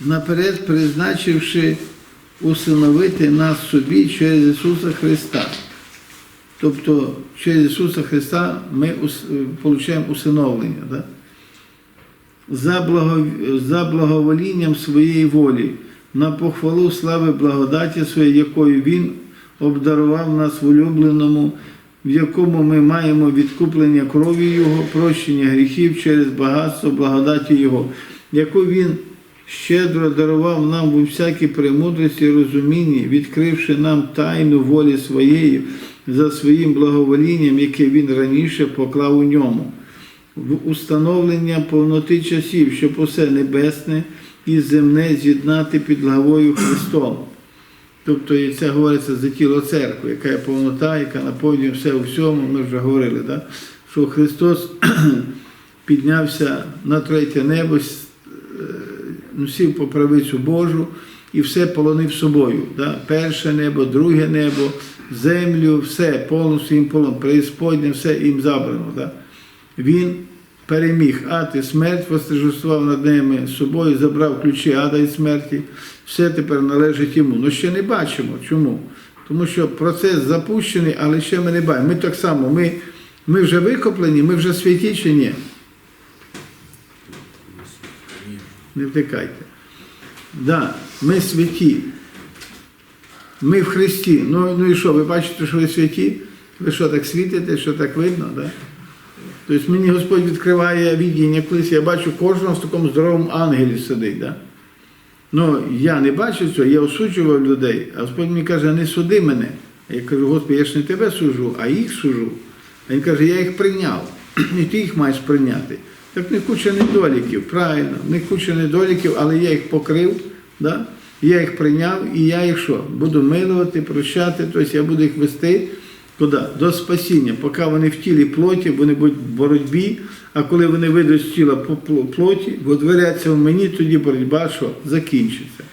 наперед призначивши усиновити нас собі через Ісуса Христа. Тобто через Ісуса Христа ми отримуємо усиновлення. Да? За, благо, за благоволінням своєї волі, на похвалу слави благодаті своєї, якою Він обдарував нас в улюбленому, в якому ми маємо відкуплення крові Його, прощення гріхів через багатство благодаті Його, яку Він щедро дарував нам у всякій премудрості і розумінні, відкривши нам тайну волі своєї за своїм благоволінням, яке Він раніше поклав у ньому в установлення повноти часів, щоб усе небесне і земне з'єднати під главою Христом. Тобто і це говориться за тіло церкви, яка є повнота, яка наповнює все у всьому, ми вже говорили, да? що Христос піднявся на третє небо, сів по правицю Божу і все полонив собою. Да? Перше небо, друге небо, землю, все повністю їм полон, преісподнє, все їм забрано. Да? Він переміг ад і смерть, восторжествував над ними собою, забрав ключі ада і смерті. Все тепер належить йому. Ну ще не бачимо. Чому? Тому що процес запущений, але ще ми не бачимо. Ми так само, ми, ми вже викоплені, ми вже святі чи ні? Не втикайте. Да, ми святі. Ми в Христі. Ну, ну і що, ви бачите, що ви святі? Ви що так світите, що так видно? Да? Тобто мені Господь відкриває віддіння, колись я бачу кожного в такому здоровому ангелі сидить. Да? Ну, я не бачив цього, я осуджував людей, а Господь мені каже, не суди мене. Я кажу, Господи, я ж не тебе сужу, а їх сужу. А він каже, я їх прийняв, і ти їх маєш прийняти. Так не куча недоліків, правильно, не куча недоліків, але я їх покрив, да? я їх прийняв, і я їх що? Буду милувати, прощати, тобто я буду їх вести куди? До спасіння. Поки вони в тілі плоті, вони будуть в боротьбі, а коли вони вийдуть з тіла по пл- плоті, водворяться в мені, тоді боротьба що? закінчиться.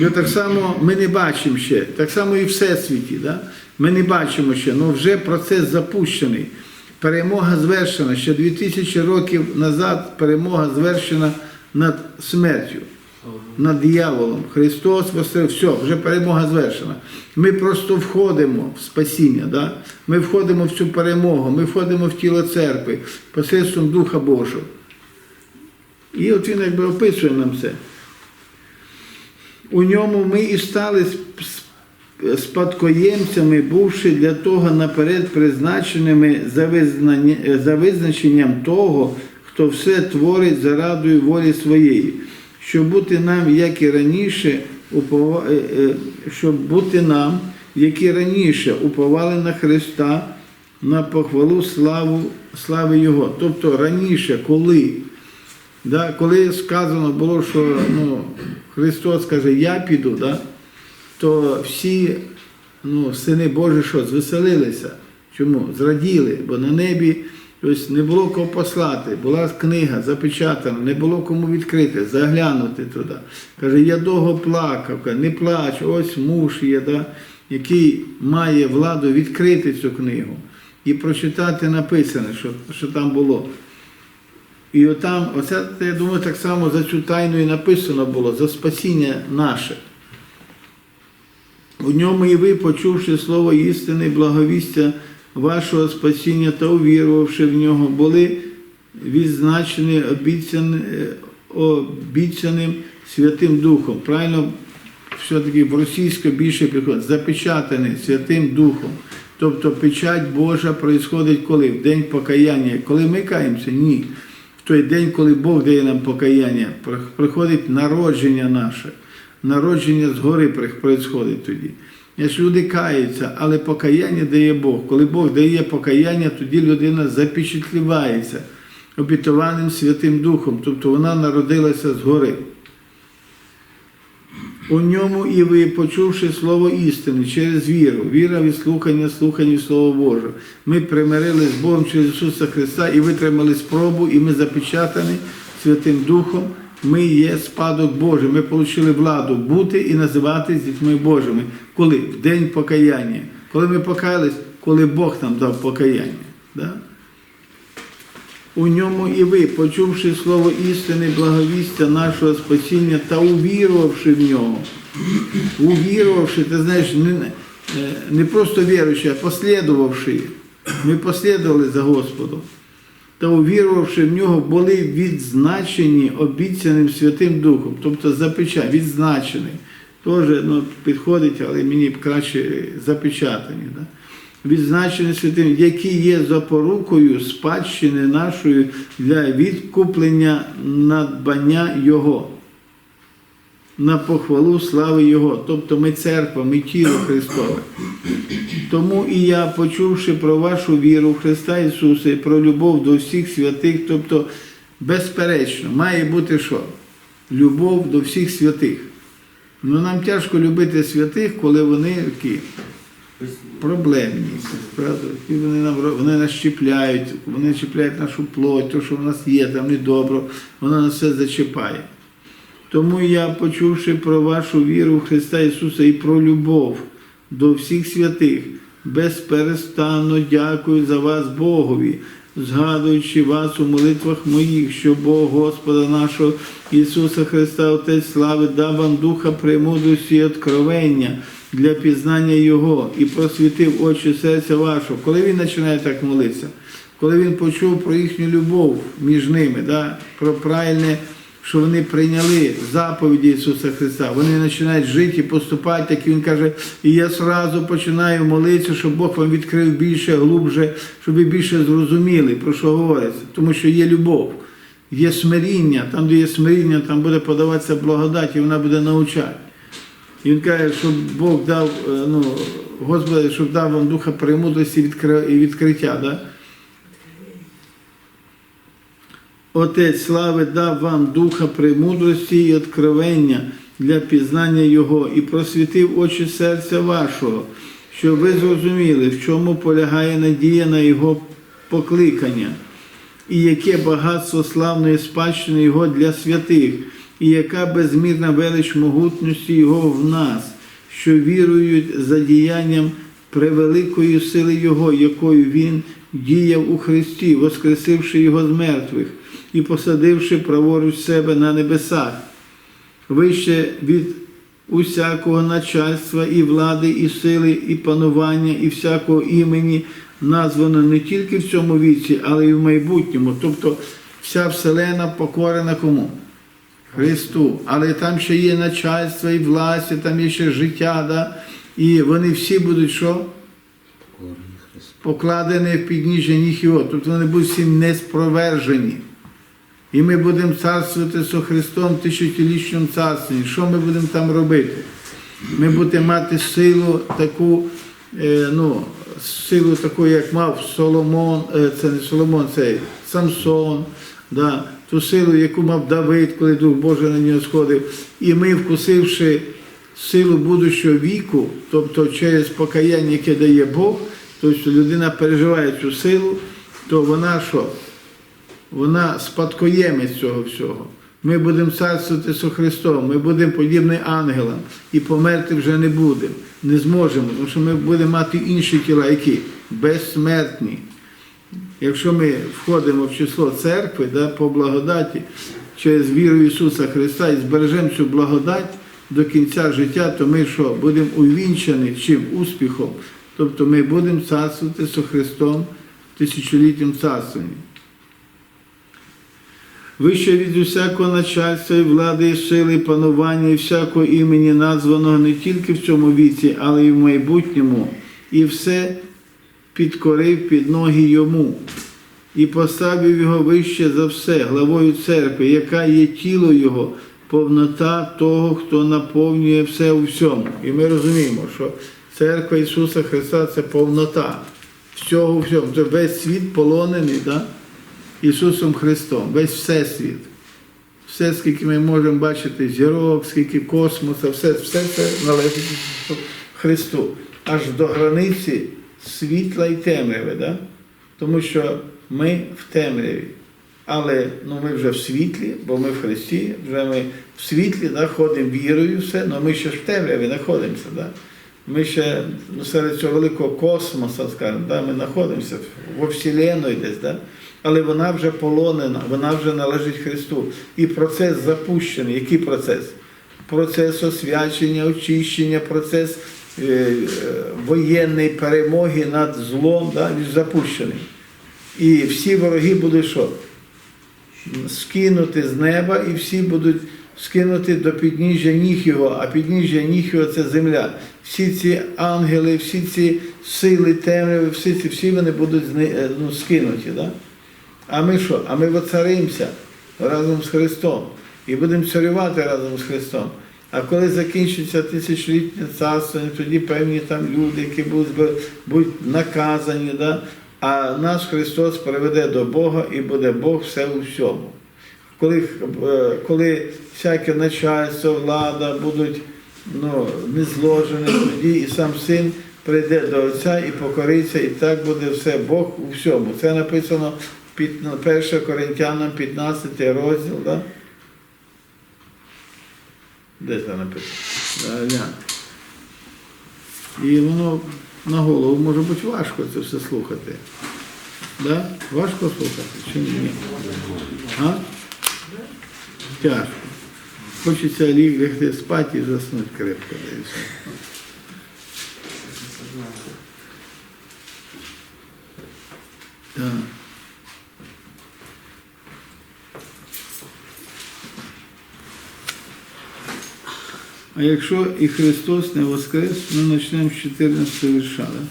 І так само ми не бачимо ще, так само і в всесвіті. Да? Ми не бачимо ще, але вже процес запущений. Перемога звершена. Ще 2000 років назад перемога звершена над смертю, над дияволом. Христос воскрес, все, вже перемога звершена. Ми просто входимо в спасіння. Да? Ми входимо в цю перемогу, ми входимо в тіло церкви посредством Духа Божого. І от він якби описує нам це. У ньому ми і стали спадкоємцями, бувши для того наперед призначеними за, визначенням того, хто все творить за радою волі своєї, щоб бути нам, як і раніше, е, е, щоб бути нам, як і раніше, уповали на Христа, на похвалу славу, слави Його. Тобто раніше, коли Да, коли сказано було, що ну, Христос каже, я піду, да, то всі ну, сини Божі що, звеселилися. Чому? Зраділи, бо на небі ось, не було кого послати, була книга запечатана, не було кому відкрити, заглянути туди. Каже, я довго плакав, не плач, ось муж є, да, який має владу відкрити цю книгу і прочитати написане, що, що там було. І отам, оце, я думаю, так само за цю тайну і написано було, за спасіння наше. У ньому і ви, почувши слово істини, благовістя вашого спасіння та увірувавши в нього, були відзначені е, обіцяним Святим Духом. Правильно, все-таки в російсько більше приходить, запечатаний Святим Духом. Тобто печать Божа происходить коли? В день покаяння. Коли ми каємося? Ні. В той день, коли Бог дає нам покаяння, приходить народження наше. Народження згори происходить тоді. Якщо люди каються, але покаяння дає Бог. Коли Бог дає покаяння, тоді людина запечатлівається обітованим Святим Духом, тобто вона народилася згори. У ньому і ви, почувши слово істини через віру, віра від слухання, слухання Слова Божого. Ми примирили з Богом через Ісуса Христа і витримали спробу, і ми запечатані Святим Духом. Ми є спадок Божий. Ми отримали владу бути і називатись дітьми Божими. Коли? В день покаяння. Коли ми покаялись, коли Бог нам дав покаяння. Да? у ньому і ви, почувши слово істини, благовістя нашого спасіння та увірувавши в нього. Увірувавши, ти знаєш, не, не просто віруючи, а послідувавши. Ми послідували за Господом. Та увірувавши в нього, були відзначені обіцяним Святим Духом, тобто запечатані, відзначені. Теж ну, підходить, але мені б краще запечатані. Да? Відзначені святим, які є запорукою спадщини нашої для відкуплення надбання Його на похвалу слави Його. Тобто ми церква, ми тіло Христове. Тому і я, почувши про вашу віру в Христа Ісуса і про любов до всіх святих, тобто, безперечно, має бути що? Любов до всіх святих. Ну нам тяжко любити святих, коли вони які проблемні. Правда? І вони, нам, вони нас чіпляють, вони чіпляють нашу плоть, то, що в нас є, там недобро, воно нас все зачіпає. Тому я, почувши про вашу віру в Христа Ісуса і про любов до всіх святих, безперестанно дякую за вас Богові, згадуючи вас у молитвах моїх, що Бог Господа нашого Ісуса Христа, Отець слави, дав вам духа премудрості і откровення для пізнання Його і просвітив очі серця вашого. Коли він починає так молитися, коли він почув про їхню любов між ними, да, про правильне що вони прийняли заповіді Ісуса Христа, вони починають жити і поступати, як Він каже, і я зразу починаю молитися, щоб Бог вам відкрив більше, глубже, щоб ви більше зрозуміли, про що говориться. Тому що є любов, є смиріння, там, де є смиріння, там буде подаватися благодать, і вона буде навчати. І він каже, щоб Бог дав, е, ну, Господи, щоб дав вам духа премудрості і відкриття. Да? Отець слави дав вам духа премудрості і откровення для пізнання Його і просвітив очі серця вашого, щоб ви зрозуміли, в чому полягає надія на Його покликання, і яке багатство славної спадщини Його для святих, і яка безмірна велич могутності Його в нас, що вірують за діянням превеликої сили Його, якою Він діяв у Христі, воскресивши Його з мертвих і посадивши праворуч себе на небесах, вище від усякого начальства і влади, і сили, і панування, і всякого імені, названо не тільки в цьому віці, але й в майбутньому. Тобто вся вселена покорена кому? Христу. Але там ще є начальство і власть, і там є ще життя, да? і вони всі будуть що? Покладені в підніжжя ніг його. Тобто вони будуть всі не спровержені. І ми будемо царствувати з Христом в тисячолітньому царстві. Що ми будемо там робити? Ми будемо мати силу таку, е, ну, силу таку, як мав Соломон, е, це не Соломон, це Самсон, да, ту силу, яку мав Давид, коли Дух Божий на нього сходив. І ми, вкусивши силу будущого віку, тобто через покаяння, яке дає Бог, тобто людина переживає цю силу, то вона що? вона спадкоємець цього всього. Ми будемо царствувати з Христом, ми будемо подібні ангелам і померти вже не будемо, не зможемо, тому що ми будемо мати інші тіла, які безсмертні. Якщо ми входимо в число церкви да, по благодаті через віру Ісуса Христа і збережемо цю благодать до кінця життя, то ми що, будемо увінчані чим успіхом. Тобто ми будемо царствувати з Христом тисячолітнім царстві. Вище від усякого начальства і влади, і сили, і панування, і всякого імені, названого не тільки в цьому віці, але й в майбутньому, і все підкорив під ноги йому, і поставив його вище за все, главою церкви, яка є тіло Його, повнота того, хто наповнює все у всьому. І ми розуміємо, що церква Ісуса Христа це повнота всього у всьому. Це весь світ полонений. Да? Ісусом Христом, весь Всесвіт. Все, скільки ми можемо бачити, зірок, скільки космоса, все, все це належить Христу. Аж до границі світла і темряви. Да? Тому що ми в темряві. Але ну, ми вже в світлі, бо ми в Христі, вже ми в світлі да, ходимо вірою, все, але ми ще в темряві знаходимося. Да? Ми ще ну, серед цього великого космоса, скажімо, да, ми знаходимося во Вселенної десь. Да? але вона вже полонена, вона вже належить Христу. І процес запущений. Який процес? Процес освячення, очищення, процес е, е, воєнної перемоги над злом, да, він запущений. І всі вороги будуть що? Скинути з неба, і всі будуть скинути до підніжжя ніг його, а підніжжя ніг його це земля. Всі ці ангели, всі ці сили темряви, всі ці всі вони будуть е, ну, скинуті. Да? А ми що? А ми воцаримося разом з Христом і будемо царювати разом з Христом. А коли закінчиться тисячолітнє царство, тоді певні там люди, які будуть, будуть наказані, да? а наш Христос приведе до Бога і буде Бог все у всьому. Коли, е, коли всяке начальство, влада будуть ну, не зложені, тоді і сам син прийде до Отця і покориться, і так буде все Бог у всьому. Це написано під 1 Коринтянам 15 розділ. Да? Де це написано? І воно на голову може бути важко це все слухати. Да? Важко слухати чи ні? А? Тяжко. Хочеться ліг лягти спати і заснути крепко. Так. А якщо і Христос не воскрес, ми почнемо з 14 вірша. Да?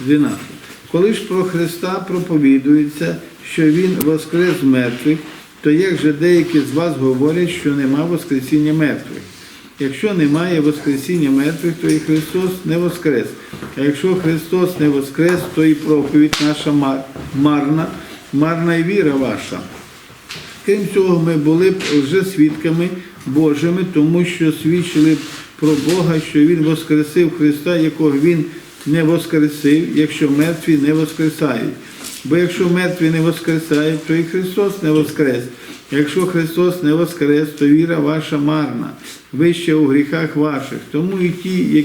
12. Коли ж про Христа проповідується, що Він воскрес з мертвих, то як же деякі з вас говорять, що нема Воскресіння мертвих? Якщо немає Воскресіння мертвих, то і Христос не воскрес. А якщо Христос не воскрес, то і проповідь наша марна, марна і віра ваша. Крім цього, ми були б вже свідками Божими, тому що свідчили б про Бога, що Він воскресив Христа, якого Він не воскресив, якщо мертві не воскресають. Бо якщо мертві не воскресають, то і Христос не воскрес. Якщо Христос не воскрес, то віра ваша марна, ви ще у гріхах ваших. Тому і ті,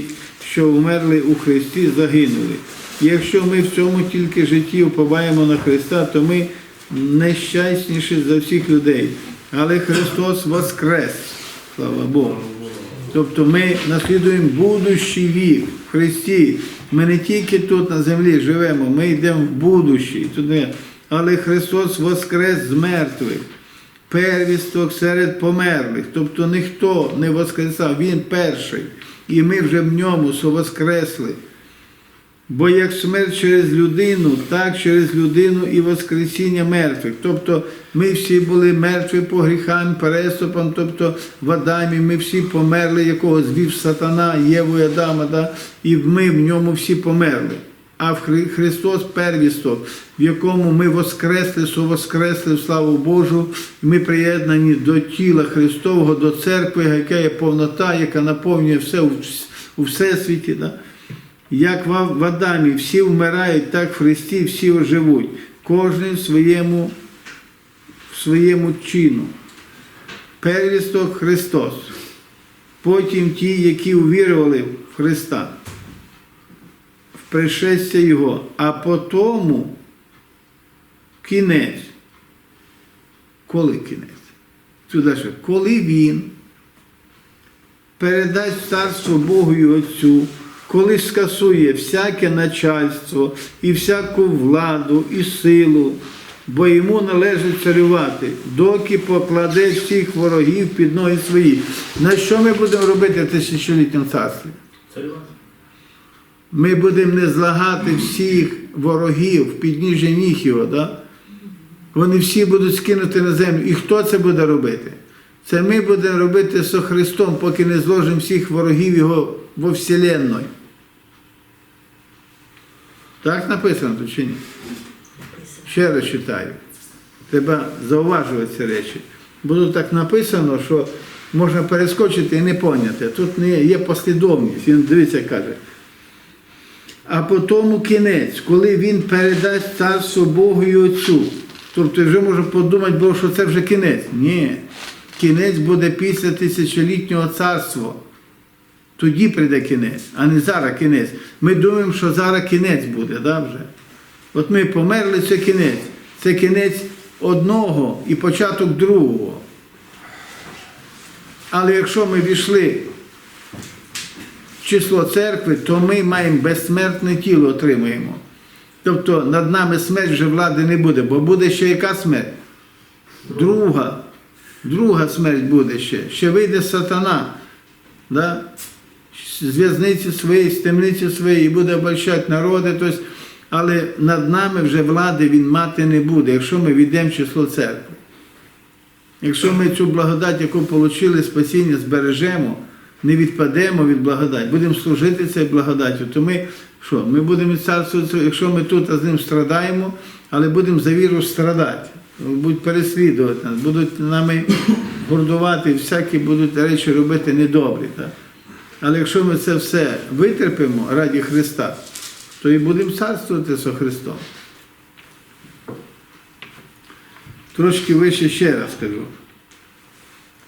що вмерли у Христі, загинули. Якщо ми в цьому тільки житті уповаємо на Христа, то ми нещасніші за всіх людей. Але Христос воскрес. Слава Богу. Тобто ми наслідуємо будущий вік в Христі. Ми не тільки тут на землі живемо, ми йдемо в будущий туди. Але Христос воскрес з мертвих, первісток серед померлих. Тобто ніхто не воскресав, Він перший. І ми вже в ньому совоскресли. Бо як смерть через людину, так через людину і воскресіння мертвих. Тобто ми всі були мертві по гріхам, переступам, тобто в Адамі ми всі померли, якого звів сатана, Єву і Адама, да? і ми в ньому всі померли. А в Хри- Христос первісток, в якому ми воскресли, совоскресли в славу Божу, ми приєднані до тіла Христового, до церкви, яка є повнота, яка наповнює все у всесвіті. Да? Як в Адамі всі вмирають, так в Христі всі оживуть. Кожен в своєму, в своєму чину. Первісток Христос. Потім ті, які увірували в Христа, в пришестя Його, а потому кінець. Коли кінець? Сюди ще. Коли він передасть царство Богу і Отцю, коли скасує всяке начальство і всяку владу і силу, бо йому належить царювати, доки покладе всіх ворогів під ноги свої. На що ми будемо робити в тисячолітньому царстві? Ми будемо не злагати всіх ворогів в підніжжя ніг його, да? Вони всі будуть скинути на землю. І хто це буде робити? Це ми будемо робити з Христом, поки не зложимо всіх ворогів Його во Вселенної. Так написано тут чи ні? Ще раз читаю. Треба зауважувати ці речі. Бо тут так написано, що можна перескочити і не поняти. Тут не є, послідовність. Він дивіться, каже. А потім кінець, коли він передасть царство Богу і Отцю. Тобто вже можна подумати, було, що це вже кінець. Ні. Кінець буде після тисячолітнього царства. Тоді прийде кінець, а не зараз кінець. Ми думаємо, що зараз кінець буде, да, вже. От ми померли, це кінець. Це кінець одного і початок другого. Але якщо ми війшли в число церкви, то ми маємо безсмертне тіло отримуємо. Тобто над нами смерть вже влади не буде, бо буде ще яка смерть? Друга. Друга смерть буде ще. Ще вийде сатана. Да? З в'язниці своєї, з темниці своєї і буде обольщати народи. Тобто, але над нами вже влади він мати не буде, якщо ми війдемо в число церкви. Якщо ми цю благодать, яку отримали, спасіння, збережемо, не відпадемо від благодаті, будемо служити цією благодаттю, то ми що? Ми будемо царствувати, якщо ми тут з ним страдаємо, але будемо за віру страдати, будуть переслідувати нас, будуть нами гордувати, всякі будуть речі робити недобрі. Так? Але якщо ми це все витерпимо раді Христа, то і будемо царствувати з Христом. Трошки вище ще раз скажу.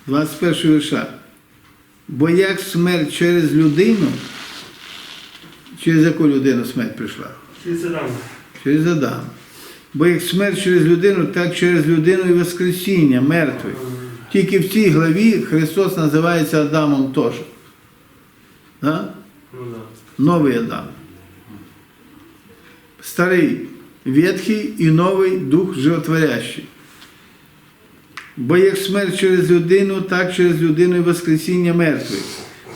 21 вірша. Бо як смерть через людину, через яку людину смерть прийшла? Через Адам. Через Адама. Бо як смерть через людину, так через людину і Воскресіння мертвих. Тільки в цій главі Христос називається Адамом теж. Да? Ну да. Новий Адам. Старий ветхий і новий дух животворящий. Бо як смерть через людину, так через людину і Воскресіння мертвих.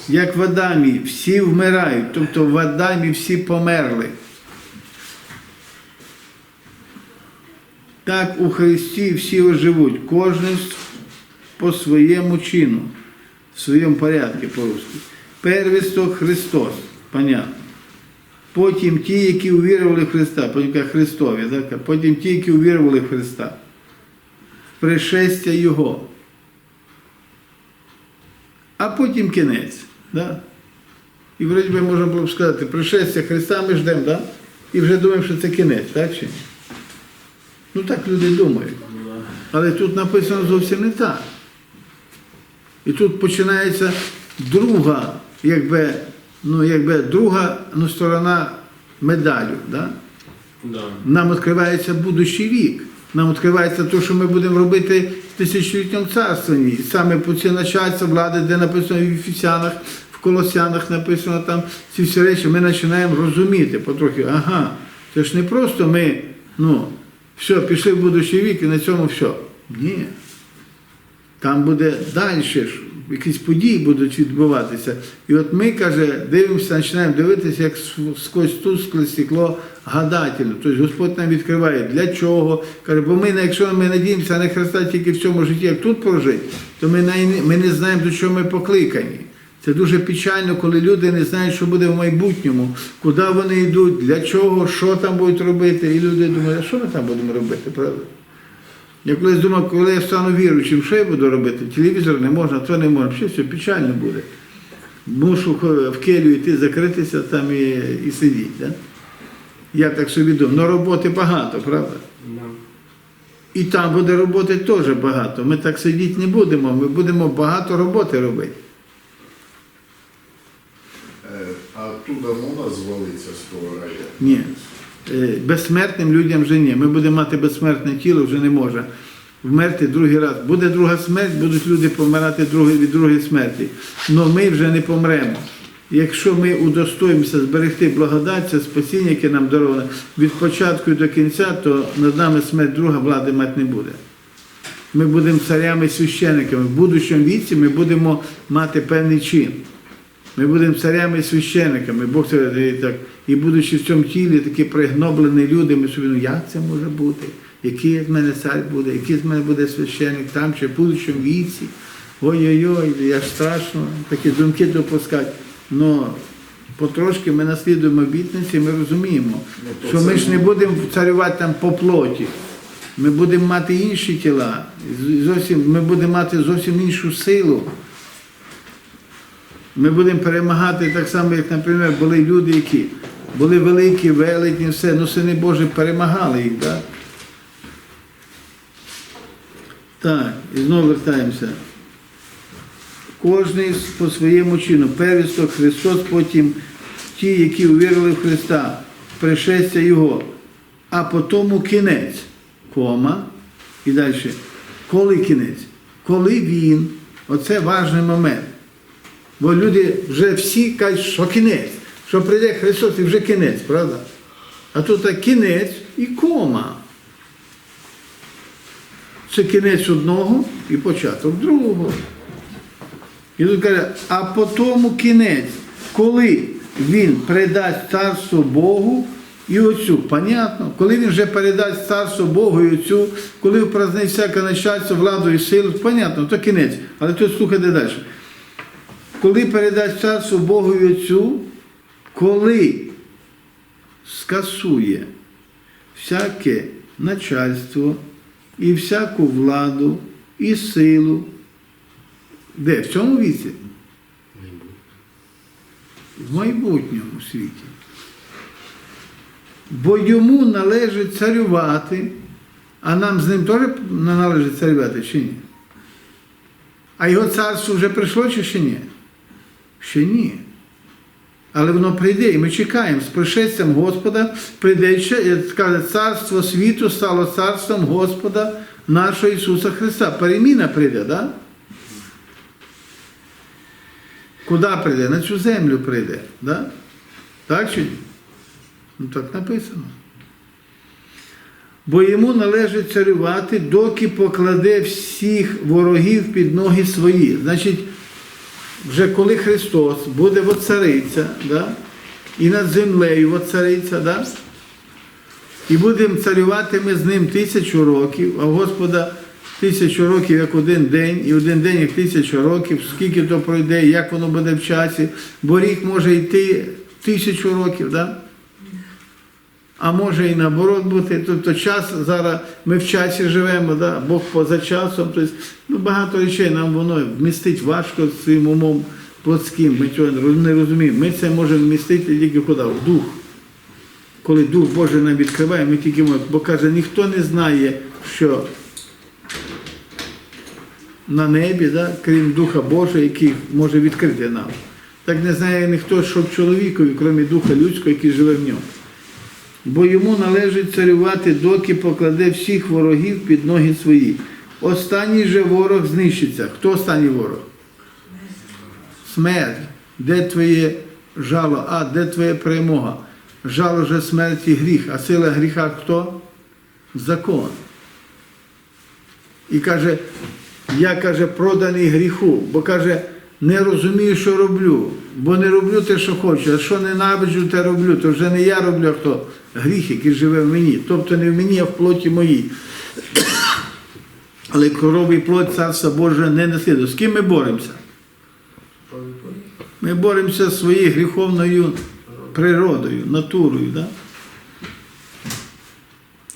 Як в Адамі всі вмирають, тобто в Адамі всі померли. Так у Христі всі оживуть, кожен по своєму чину, в своєму порядку по-русски. Первісток Христос, понятно. Потім ті, які увірували в Христа, потім як Христові, так? потім ті, які увірували в Христа. Пришестя Його. А потім кінець. Да? І вроді би можна було б сказати, пришестя Христа ми ждемо, да? і вже думаємо, що це кінець, так чи ні? Ну так люди думають. Але тут написано зовсім не так. І тут починається друга, якби, ну, якби друга ну, сторона медалю. Да? Да. Нам відкривається будущий вік. Нам відкривається те, що ми будемо робити в тисячолітньому царстві. Саме по ці начальства влади, де написано в Ефесянах, в Колосянах написано там ці всі речі, ми починаємо розуміти потрохи, ага, це ж не просто ми, ну, все, пішли в будущий вік і на цьому все. Ні. Там буде далі ж, якісь події будуть відбуватися. І от ми, каже, дивимося, починаємо дивитися, як сквозь тускле стекло гадательно. Тобто Господь нам відкриває, для чого. Каже, бо ми, якщо ми надіємося на Христа тільки в цьому житті, як тут прожити, то ми, ми не знаємо, до чого ми покликані. Це дуже печально, коли люди не знають, що буде в майбутньому, куди вони йдуть, для чого, що там будуть робити. І люди думають, а що ми там будемо робити, правда? Я колись думав, коли я стану віруючим, що я буду робити? Телевізор не можна, то не можна. Все, все печально буде. Мушу в келю йти, закритися там і, і сидіти. Да? Я так собі думаю. Ну роботи багато, правда? Да. І там буде роботи теж багато. Ми так сидіти не будемо, ми будемо багато роботи робити. Е, А оттуда можна звалитися з того раю? Ні. Е, Безсмертним людям вже ні. Ми будемо мати безсмертне тіло, вже не може вмерти другий раз. Буде друга смерть, будуть люди помирати від другої смерті. Але ми вже не помремо. Якщо ми удостоїмося зберегти благодать, це спасіння, яке нам дароване від початку до кінця, то над нами смерть друга влади мати не буде. Ми будемо царями священниками. В будущому віці ми будемо мати певний чин. Ми будемо царями і священниками. Бог це так. І будучи в цьому тілі, такі пригноблені люди, ми собі, ну як це може бути? Який з мене цар буде, який з мене буде священник там чи в будущому віці? Ой-ой-ой, я ж страшно, такі думки допускати. Но потрошки ми наслідуємо обітниці, ми розуміємо, Ну, що ми ж не будемо царювати там по плоті. Ми будемо мати інші тіла, зовсім, ми будемо мати зовсім іншу силу. Ми будемо перемагати так само, як, наприклад, були люди, які були великі, велетні, все, ну сини Божі перемагали їх, так? Так, і знову вертаємося. кожний по своєму чину. Первісток Христос, потім ті, які увірили в Христа, пришестя Його, а потім кінець, кома, і далі. Коли кінець? Коли він, оце важний момент. Бо люди вже всі кажуть, що кінець, що прийде Христос і вже кінець, правда? А тут так кінець і кома. Це кінець одного і початок другого. І тут каже, а потім кінець, коли він передасть царство Богу і Отцю. Понятно? Коли він вже передасть царство Богу і Отцю, коли впразнить всяке начальство, владу і силу, понятно, то кінець. Але тут слухайте далі. Коли передасть царство Богу і Отцю, коли скасує всяке начальство і всяку владу і силу. Де? В цьому віці? В майбутньому світі. Бо йому належить царювати, а нам з ним теж належить царювати чи ні? А його царство вже прийшло чи ще ні? Ще ні. Але воно прийде, і ми чекаємо з пришестям Господа, прийде ще, як каже, царство світу стало царством Господа нашого Ісуса Христа. Переміна прийде? Да? Куди прийде? На цю землю прийде. Да? Так чи ні? Ну так написано. Бо йому належить царювати, доки покладе всіх ворогів під ноги свої. Значить, вже коли Христос буде воцариться, да? і над землею воцариться, да? і будемо царювати ми з ним тисячу років, а Господа тисячу років як один день, і один день як тисячу років, скільки то пройде, як воно буде в часі, бо рік може йти тисячу років, да? А може і наоборот бути. Тобто час зараз ми в часі живемо, да? Бог поза часом. Тобто, ну, багато речей нам воно вмістить важко своїм умом плотським. Ми цього не розуміємо. Ми це можемо вмістити тільки куди? В дух. Коли Дух Божий нам відкриває, ми тільки можемо. Бо каже, ніхто не знає, що на небі, да? крім Духа Божого, який може відкрити нам. Так не знає ніхто, що в чоловікові, крім Духа людського, який живе в ньому бо йому належить царювати, доки покладе всіх ворогів під ноги свої. Останній же ворог знищиться. Хто останній ворог? Смерть. Де твоє жало? А, де твоя перемога? Жало же смерті гріх, а сила гріха хто? Закон. І каже, я каже, проданий гріху, бо каже, не розумію, що роблю, бо не роблю те, що хочу, а що ненавиджу, те роблю, то вже не я роблю, а хто? Гріх, який живе в мені. Тобто не в мені, а в плоті моїй. Але крові і плоть Царства Божого не наслідує. З ким ми боремося? Ми боремося зі своєю гріховною природою, натурою. Да?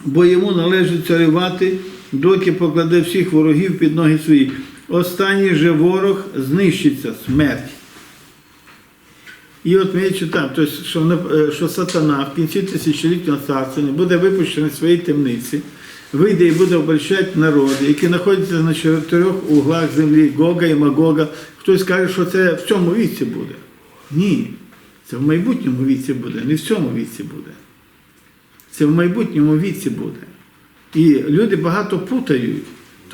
Бо йому належить царювати, доки покладе всіх ворогів під ноги свої. Останній же ворог знищиться смерть. І от ми читаємо, е, що сатана в кінці тисячолітнього царства буде випущений з своєї темниці, вийде і буде обольщати народи, які знаходяться на чотирьох углах землі, Гога і Магога. Хтось каже, що це в цьому віці буде. Ні, це в майбутньому віці буде, не в цьому віці буде. Це в майбутньому віці буде. І люди багато путають.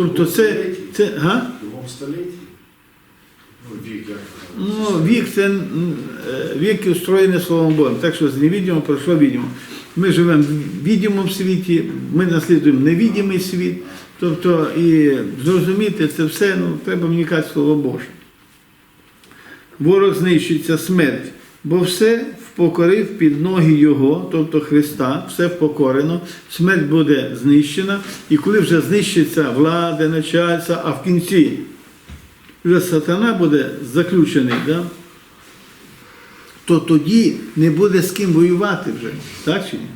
Тобто це, це га? Другому столітті? Ну, вік як. Ну, вік це е, вік устроєний Словом Богом. Так що з невідомого пройшло відомо. Ми живемо в відомому світі, ми наслідуємо невідомий світ. Тобто, і зрозуміти це все, ну, треба вникати в Слово Боже. Ворог знищиться смерть, бо все впокорив під ноги Його, тобто Христа, все впокорено, смерть буде знищена, і коли вже знищиться влада, начальство, а в кінці вже сатана буде заключений, да? то тоді не буде з ким воювати вже, так чи ні?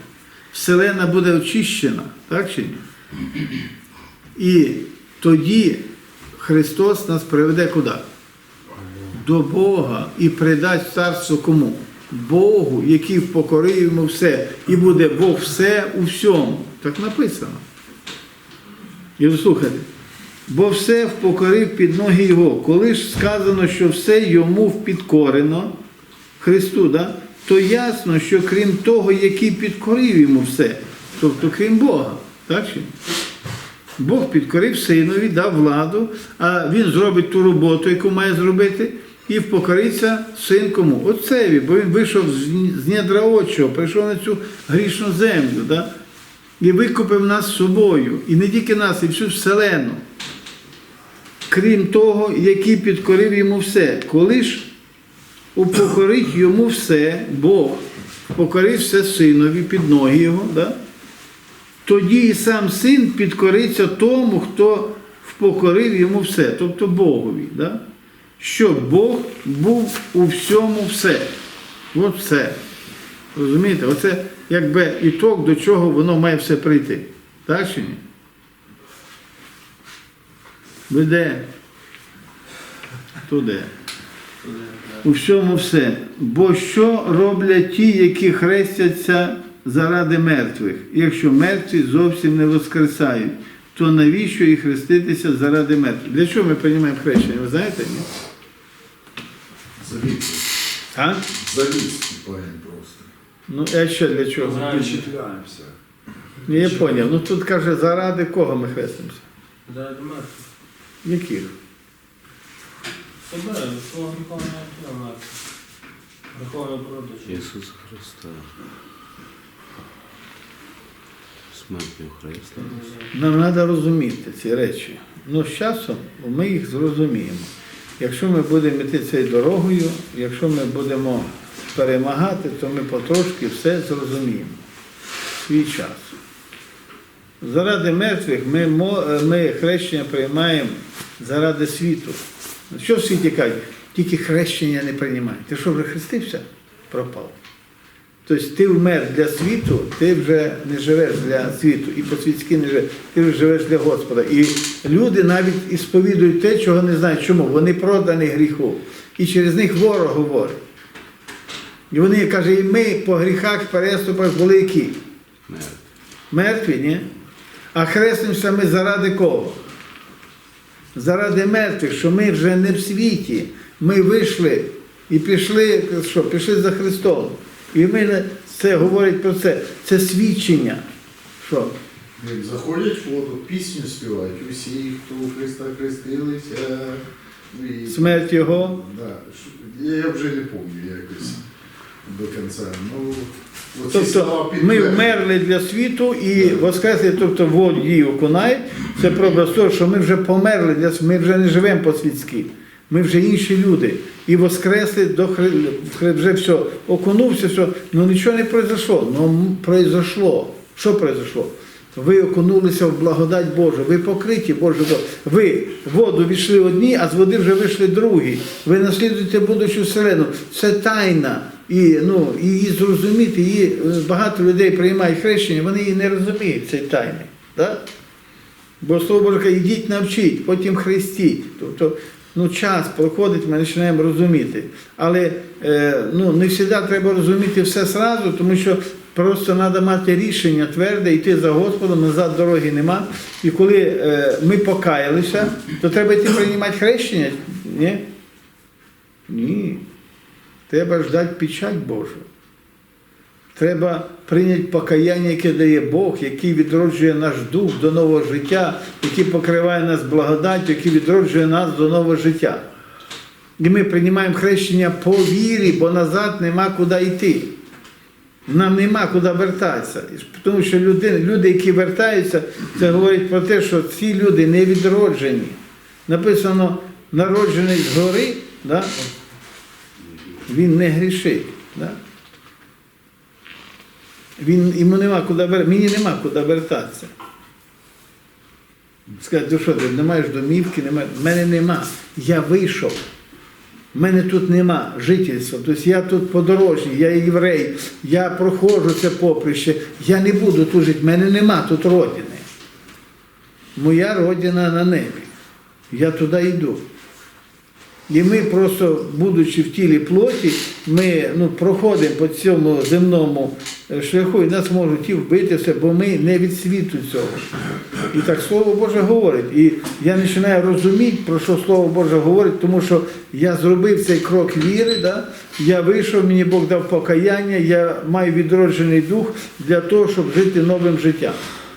Вселена буде очищена, так чи ні? І тоді Христос нас приведе куди? До Бога і придасть царство кому? Богу, який впокорив йому все. І буде Бог все у всьому. Так написано. І слухайте. бо все впокорив під ноги Його. Коли ж сказано, що все йому впідкорено, Христу, да? то ясно, що крім того, який підкорив йому все, тобто крім Бога, так чи? Бог підкорив синові, дав владу, а він зробить ту роботу, яку має зробити, і впокориться син кому? Отцеві, бо він вийшов з недра отчого, прийшов на цю грішну землю, да? і викупив нас собою, і не тільки нас, і всю вселену. Крім того, який підкорив йому все. Коли ж упокорить йому все, Бог покорив все синові під ноги його, да? тоді і сам син підкориться тому, хто впокорив йому все, тобто Богові. Да? Щоб Бог був у всьому все. От все. Розумієте? Оце якби ітог, до чого воно має все прийти. Так чи ні? Веде туди. У всьому все. Бо що роблять ті, які хрестяться заради мертвих? Якщо мертві зовсім не воскресають, то навіщо і хреститися заради мертвих? Для чого ми приймаємо хрещення? Ви знаєте? Ні? Завіт. А? Вступаємо просто. Ну, а що для чого? Расщепляемся. Ну, я зрозумів. Ну тут каже, заради кого ми хрестимося? Это мертвый. Яких? Себе, свого гріховного тіла мертвий. Гріховної природи. Ісуса Христа. Смертю Христа. Нам треба розуміти ці речі. Ну, з часом ми їх зрозуміємо. Якщо ми будемо йти цією дорогою, якщо ми будемо перемагати, то ми потрошки все зрозуміємо. Свій час. Заради мертвих ми, ми хрещення приймаємо заради світу. Що в світі кажуть? Тільки хрещення не приймай. Ти що вже хрестився? Пропав. Тобто ти вмер для світу, ти вже не живеш для світу, і по-світськи не живеш, ти вже живеш для Господа. І люди навіть і сповідують те, чого не знають. Чому? Вони продані гріху. І через них ворог говорить. І вони кажуть, і ми по гріхах, переступах були які? Мертві, ні? А хрестимося ми заради кого? Заради мертвих, що ми вже не в світі. Ми вийшли і пішли, що, пішли за Христом. І ми не- це говорить про це. Це свідчення. Що? Як заходять в воду, пісню співають. Усі, хто у Христа хрестилися. І- Смерть Його. Да. Я вже не пам'ятаю якось до кінця. Ну, Тобто ми вмерли для світу і воскресли, тобто воду її окунають. Це про того, що ми вже померли ми вже не живемо по-світськи. Ми вже інші люди. І воскресли до Хри... Вже все, окунувся, все. Ну нічого не произошло. Ну произошло. Що произошло? Ви окунулися в благодать Божу, ви покриті Божою. Ви воду війшли одні, а з води вже вийшли другі. Ви наслідуєте будучу вселену. Це тайна. І ну, її зрозуміти, її е, багато людей приймають хрещення, вони її не розуміють, цієї тайни. Да? Бо слово Боже йдіть навчіть, потім хрестіть. Тобто, ну, час проходить, ми починаємо розуміти. Але е, ну, не завжди треба розуміти все зразу, тому що просто треба мати рішення тверде, йти за Господом, назад дороги нема. І коли е, ми покаялися, то треба йти приймати хрещення. Ні? Ні. Треба ждати печать Божу. Треба прийняти покаяння, яке дає Бог, який відроджує наш дух до нового життя, який покриває нас благодаттю, який відроджує нас до нового життя. І ми приймаємо хрещення по вірі, бо назад нема куди йти. Нам нема куди вертатися. Тому що люди, люди, які вертаються, це говорить про те, що ці люди не відроджені. Написано, народжений згори, да? він не грішить. Да? Він, йому нема куди вер- мені нема куди вертатися. Сказати, ну що ти не маєш домівки, немає. Мене нема. Я вийшов. Мене тут нема жительства. Тобто я тут подорожній, я єврей, я проходжу це поприще, я не буду тут жити, мене нема тут родини. Моя родина на небі. Я туди йду. І ми просто, будучи в тілі плоті, ми ну, проходимо по цьому земному шляху і нас можуть і вбити все, бо ми не від світу цього. І так Слово Боже говорить. І я починаю розуміти, про що Слово Боже говорить, тому що я зробив цей крок віри, да? я вийшов, мені Бог дав покаяння, я маю відроджений дух для того, щоб жити новим життям.